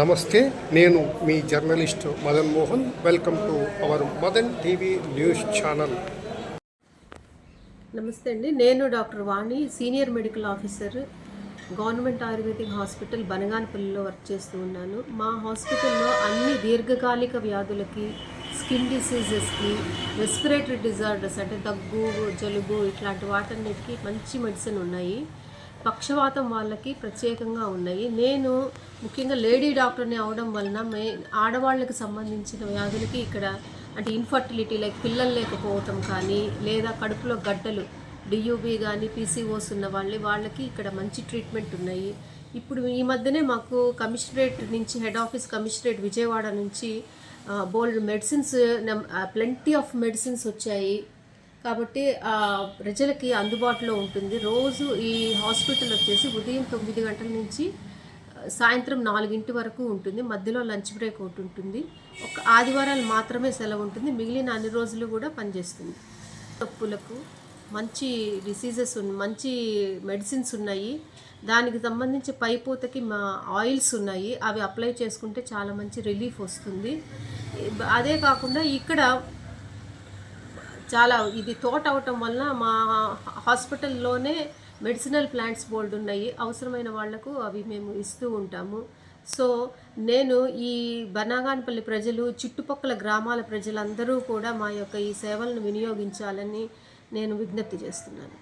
నమస్తే నేను మీ journalist Madan Mohan. Welcome to our Madan TV news channel నమస్తే అండి. నేను doctor Vani senior medical officer. Government ayurvedic hospital బనగానపల్లిలో work చేస్తూ ఉన్నాను. మా హాస్పిటల్లో అన్ని దీర్ఘకాలిక వ్యాధులకి స్కిన్ డిసీజెస్కి రెస్పిరేటరీ డిజార్డర్స్ అంటే దగ్గు జలుబు ఇట్లాంటి వాటన్నిటికీ మంచి మెడిసిన్ ఉన్నాయి. పక్షవాతం వాళ్ళకి ప్రత్యేకంగా ఉన్నాయి. నేను ముఖ్యంగా లేడీ డాక్టర్ని అవడం వలన మే ఆడవాళ్ళకి సంబంధించిన వ్యాధులకి ఇక్కడ అంటే ఇన్ఫర్టిలిటీ లైక్ పిల్లలు లేకపోవటం కానీ లేదా కడుపులో గడ్డలు డియూబీ కానీ పీసీఓస్ ఉన్న వాళ్ళే వాళ్ళకి ఇక్కడ మంచి ట్రీట్మెంట్ ఉన్నాయి. ఇప్పుడు ఈ మధ్యనే మాకు కమిషనరేట్ నుంచి హెడ్ ఆఫీస్ కమిషనరేట్ విజయవాడ నుంచి బోల్డ్ మెడిసిన్స్ ప్లెంటీ ఆఫ్ మెడిసిన్స్ వచ్చాయి. కాబట్టి ప్రజలకి అందుబాటులో ఉంటుంది. రోజు ఈ హాస్పిటల్ వచ్చేసి ఉదయం తొమ్మిది గంటల నుంచి సాయంత్రం నాలుగింటి వరకు ఉంటుంది. మధ్యలో లంచ్ బ్రేక్ ఒకటి ఉంటుంది. ఒక ఆదివారాలు మాత్రమే సెలవు ఉంటుంది. మిగిలిన అన్ని రోజులు కూడా పనిచేస్తుంది. తప్పులకు మంచి డిసీజెస్ మంచి మెడిసిన్స్ ఉన్నాయి. దానికి సంబంధించి పైపోతకి మా ఆయిల్స్ ఉన్నాయి. అవి అప్లై చేసుకుంటే చాలా మంచి రిలీఫ్ వస్తుంది. అదే కాకుండా ఇక్కడ చాలా ఇది తోట అవటం వలన మా హాస్పిటల్లోనే మెడిసినల్ ప్లాంట్స్ బోల్డ్ ఉన్నాయి. అవసరమైన వాళ్ళకు అవి మేము ఇస్తూ ఉంటాము. సో నేను ఈ బనాగానపల్లి ప్రజలు చుట్టుపక్కల గ్రామాల ప్రజలందరూ కూడా మా యొక్క ఈ సేవలను వినియోగించాలని నేను విజ్ఞప్తి చేస్తున్నాను.